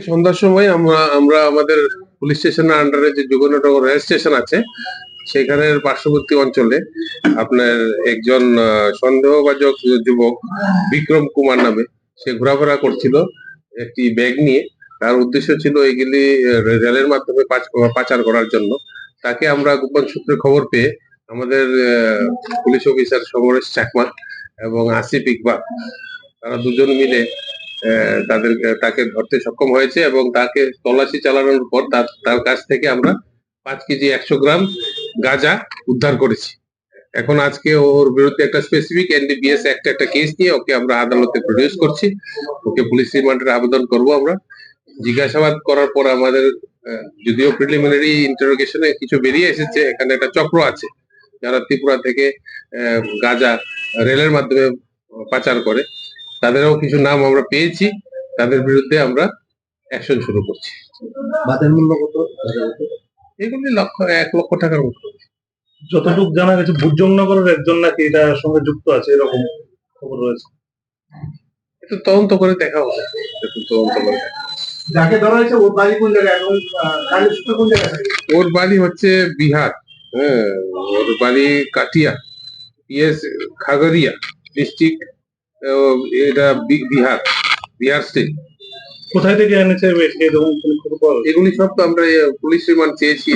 সন্ধ্যার সময় আমরা আমরা আমাদের পুলিশ স্টেশনের আন্ডারে যে যোগনগর রেল স্টেশন আছে সেখানের পার্শ্ববর্তী অঞ্চলে আপনার একজন আহ, সন্দেহভাজক যুবক বিক্রম কুমার নামে সে ঘোরাফেরা করছিল একটি ব্যাগ নিয়ে। তার উদ্দেশ্য ছিল এগুলি রেলের মাধ্যমে পাচ- পাচার করার জন্য। তাকে আমরা গোপন সূত্রে খবর পেয়ে আমাদের পুলিশ অফিসার সমরেশ চাকমা এবং আসিফ ইকবাল তারা দুজন মিলে তাদের তাকে ধরতে সক্ষম হয়েছে এবং তাকে তল্লাশি চালানোর পর তার কাছ থেকে আমরা পাঁচ কেজি একশো গ্রাম গাঁজা উদ্ধার করেছি। এখন আজকে ওর বিরুদ্ধে একটা স্পেসিফিক এনডিপিএস একটা একটা কেস নিয়ে ওকে আমরা আদালতে প্রডিউস করছি। ওকে পুলিশ রিমান্ডের আবেদন করব আমরা। জিজ্ঞাসাবাদ করার পর আমাদের যদিও প্রিলিমিনারি ইন্টারোগেশনে কিছু বেরিয়ে এসেছে, এখানে একটা চক্র আছে। যারা ত্রিপুরা থেকে গাঁজা রেলের মাধ্যমে পাচার করে তাদেরও কিছু নাম আমরা পেয়েছি তাদের বিরুদ্ধে আমরা অ্যাকশন শুরু করছি। বাজার মূল্য কত? এগুলি লক্ষ এক লক্ষ টাকার মতো। যতটুকু জানা গেছে ভুজংনগরের একজন নাকি এটার সঙ্গে যুক্ত আছে এরকম খবর রয়েছে। একটু তদন্ত করে দেখা হবে। একটু তদন্ত করে যাকে ধরা হয়েছে ওর বাড়ি জায়গায়? কোন জায়গায় ওর বাড়ি হচ্ছে বিহার হ্যাঁ ওর বাড়ি কাটিয়া ইয়েস খাগড়িয়া ডিস্ট্রিক্ট এটা বিহার বিহার স্টেট কোথায় থেকে এনেছে? এরকম এগুলি সব তো আমরা পুলিশ রিমান্ড চেয়েছি।